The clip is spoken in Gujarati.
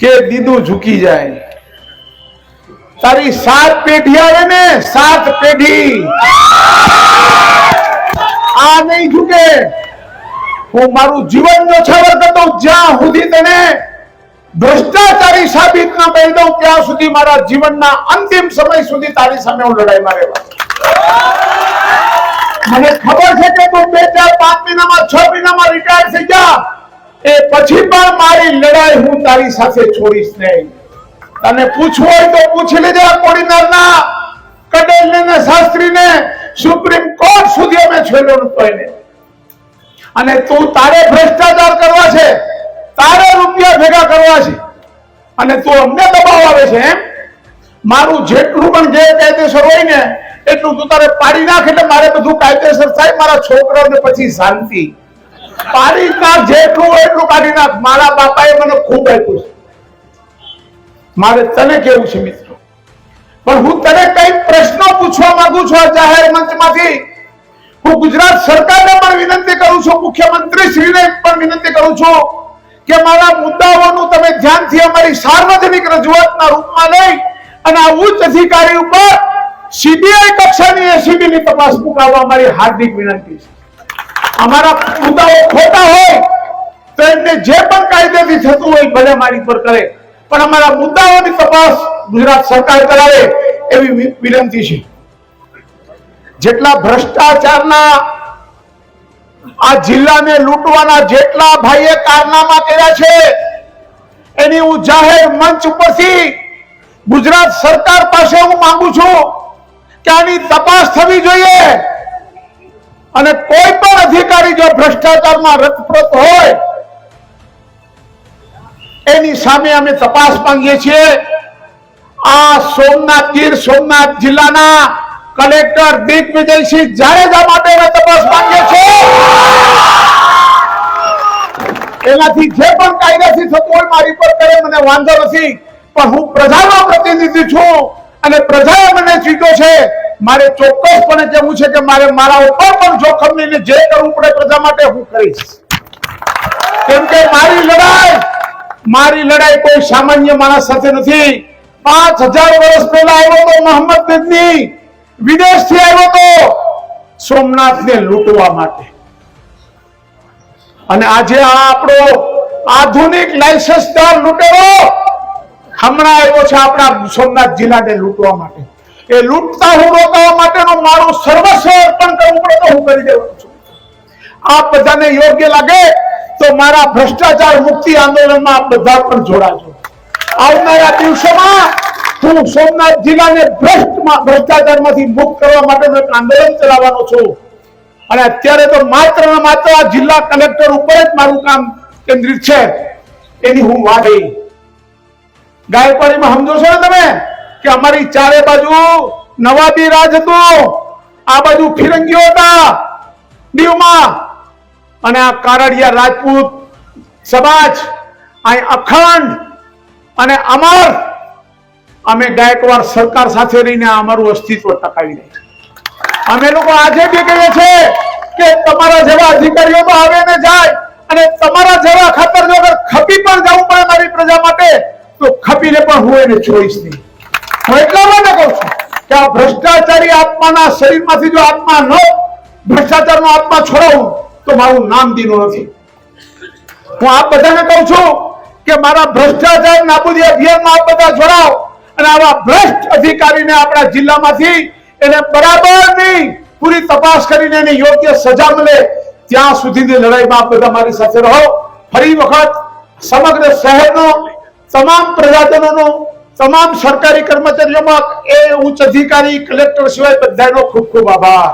કે દીદું ઝૂકી જાય. તારી સાત પેઢી આવે ને સાત પેઢી. આ નહીં ઝૂકે. હું મારું જીવન ન્યોછાવર કરતો જ્યાં સુધી તને ભ્રષ્ટાચારી સાબિત ના કરી દઉં, ત્યાં સુધી મારા જીવનના અંતિમ સમય સુધી તારી સામે હું લડાઈ મારે મને ખબર છે કે તું બે ચાર પાંચ મહિનામાં, છ મહિનામાં રિટાયર થઈ જા. એ પછી પણ મારી લડાઈ હું તારી સાથે છોડીશ નહીં. તને પૂછવું હોય તો પૂછી લેજે કોડીનારના કડેલને શાસ્ત્રીને. સુપ્રીમ કોર્ટ સુધી અમે છેલ્લો એને. અને તું તારે ભ્રષ્ટાચાર કરવા છે. તારે રૂપિયા ભેગા કરવા છે. અને તું અમને દબાવ આવે છે એમ? મારું જેટલું પણ જે કાયદેસર હોય ને, એટલું તું તારે પાડી નાખ એટલે મારે બધું કાયદેસર થાય, મારા છોકરાઓને પછી શાંતિ. પાડી જેટલું એટલું કાઢી નાખ. મારા બાપાએ મને ખૂબ આપ્યું છે. મારે તને કેવું છે, મિત્રો? પણ હું તને કઈ પ્રશ્નો પૂછવા માંગુ છું આ જાહેર મંચમાંથી. હું ગુજરાત સરકારને પણ વિનંતી કરું છું મુખ્યમંત્રી શ્રીને પણ વિનંતી કરું છું કે મારા મુદ્દાઓનું તમે ધ્યાનથી અમારી સાર્વજનિક રજૂઆતના રૂપમાં લઈ અને આ ઉચ્ચ અધિકારી ઉપર સીબીઆઈ કક્ષાની એસીબી ની તપાસ મુકાવવા અમારી હાર્દિક વિનંતી છે. અમારા મુદ્દાઓ ખોટા હોય, તો એમને જે પણ કાયદેથી થતું હોય ભલે મારી પર કરે. પણ અમારા મુદ્દાઓની તપાસ ગુજરાત સરકાર કરાવે એવી વિનંતી છે. જેટલા ભ્રષ્ટાચારના આ જિલ્લાને લૂંટવાના જેટલા ભાઈએ કારનામા કર્યા છે, એની હું જાહેર મંચ ઉપરથી ગુજરાત સરકાર પાસે હું માંગુ છું કે આની તપાસ થવી જોઈએ. અને કોઈ પણ અધિકારી જો ભ્રષ્ટાચારમાં રથપ્રત હોય, એની સામે અમે તપાસ માંગીએ છીએ. આ સોમનાથ ગીર સોમનાથ જિલ્લાના કલેક્ટર દિગ્વિજયસિંહ જાડેજા માટે અમે તપાસ માંગીએ છીએ. એનાથી જે પણ કાયદાથી થતું હોય મારી પર કરે, મને વાંધો નથી. પણ હું પ્રજાનો પ્રતિનિધિ છું અને પ્રજાએ મને ચૂક્યો છે. મારે ચોક્કસપણે કહેવું છે કે મારે મારા ઉપર પણ જોખમ લઈને જે કરવું પડે પ્રજા માટે હું કરીશ. કેમ કે મારી લડાઈ મારી લડાઈ કોઈ સામાન્ય માણસ સાથે નથી. પાંચ હજાર વર્ષ પહેલા આવ્યો તો મોહમ્મદ ગજની વિદેશથી આવ્યો તો સોમનાથને લૂંટવા માટે. અને આજે આ આપણો આધુનિક લાયસન્સદાર લૂંટેરો હમણાં આવ્યો છે આપણા સોમનાથ જિલ્લાને લૂંટવા માટે. એ લૂંટતા હું રોકાવા માટેનું મારું સર્વસ્વ અર્પણ કરવું પડે તો હું કરી દેવાનું છું. આ બધાને યોગ્ય લાગે તો મારા ભ્રષ્ટાચાર મુક્તિ આંદોલનમાં આપ બધા પણ જોડાજો. આવનારા દિવસોમાં હું સોમનાથ જિલ્લાને ભ્રષ્ટ ભ્રષ્ટાચારમાંથી મુક્ત કરવા માટેનું એક આંદોલન ચલાવવાનો છું. અને અત્યારે તો માત્ર ને માત્ર જિલ્લા કલેક્ટર ઉપર જ મારું કામ કેન્દ્રિત છે. એની હું કહી ગાયકવાડીમાં સમજો છો ને તમે? કે અમારી ચારે બાજુ નવાબી રાજ હતું. આ બાજુ ફિરંગીઓ હતા. દીવમાં. અને આ કારડિયા રાજપૂત સમાજ અહીં અખંડ અને અમર અમે ગાયકવાડ સરકાર સાથે રહીને અમારું અસ્તિત્વ ટકાવી છીએ. અમે લોકો આજે બી કહીએ છીએ કે તમારા જેવા અધિકારીઓ તો આવે ને જાય અને તમારા જેવા ખાતર જો ખપી પણ જવું પડે મારી પ્રજા માટે, તો ખપીને પણ હું એને જોઈશ નહીં. હું એટલા માટે કહું છું કે આ ભ્રષ્ટાચારી આત્માના શરીરમાંથી જો આત્મા ન ભ્રષ્ટાચારનો આત્મા છોડાવું, તો મારું નામ દીનું નથી. હું આપ બધાને કહું છું કે મારા ભ્રષ્ટાચાર નાબૂદી અભિયાનમાં આપ બધા જોડાઓ અને આવા ભ્રષ્ટ અધિકારીને આપણા જિલ્લામાંથી એને બરાબરની પૂરી તપાસ કરીને એને યોગ્ય સજા મળે, ત્યાં સુધીની લડાઈમાં આપ બધા મારી સાથે રહો. ફરી વખત સમગ્ર શહેરનો, તમામ પ્રજાજનોનો તમામ સરકારી કર્મચારીઓમાં એ ઉચ્ચ અધિકારી કલેક્ટર સિવાય બધાનો ખૂબ ખૂબ આભાર.